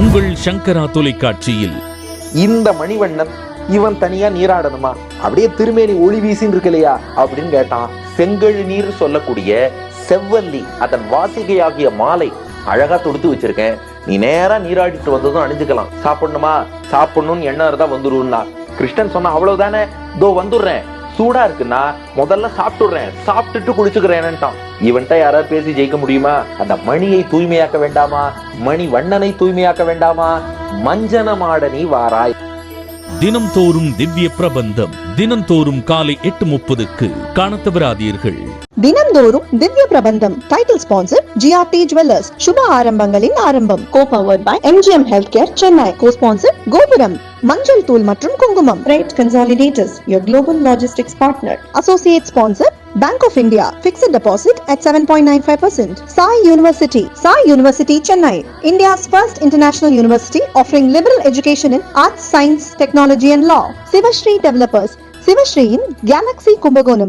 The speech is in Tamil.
உங்கள் சங்கரா தொலைக்காட்சியில். இந்த மணிவண்ணன் இவன் தனியா நீராடணுமா? அப்படியே திருமேனி ஒளி வீசின்னு இருக்கு இல்லையா அப்படின்னு கேட்டான். செங்கல் நீர் சொல்லக்கூடிய செவ்வந்தி அதன் வாசிகையாகிய மாலை அழகா தொடுத்து வச்சிருக்கேன். நீ நேரா நீராடிட்டு வந்ததும் அணிஞ்சுக்கலாம். சாப்பிடணுமா? சாப்பிடணும்னு எண்ணம் இருந்தா வந்துருன்னா கிருஷ்ணன் சொன்ன அவ்வளவுதானே? தோ வந்துடுறேன். சூடா இருக்குன்னா முதல்ல சாப்பிட்டுடுறேன். சாப்பிட்டுட்டு குளிச்சுக்கிறேன்ட்டான் இவன்ட்ட யாராவது பேசி ஜெயிக்க முடியுமா? அந்த மணியை தூய்மையாக்க வேண்டாமா? மணி வண்ணனை தூய்மையாக்க வேண்டாமா? மஞ்சன மாடனி வாராய். தினம்தோறும் திவ்ய பிரபந்தம். தினம்தோறும் காலை எட்டு முப்பதுக்கு காணத் தவறாதீர்கள். தினந்தோறும் Divya Prabandham title sponsor GRT jewellers சுப ஆரம்பங்களின் ஆரம்பம் co powered by MGM health care Chennai co sponsor Gopuram மஞ்சள் தூள் மற்றும் குங்குமம் rate consolidators your global logistics partner associate sponsor bank of India fixed deposit at 7.95%. Sai University, Sai University, Chennai, India's first international university offering liberal education in arts, science, technology and law. Sivashree Developers, Sivashree in Galaxy Kumbakonam.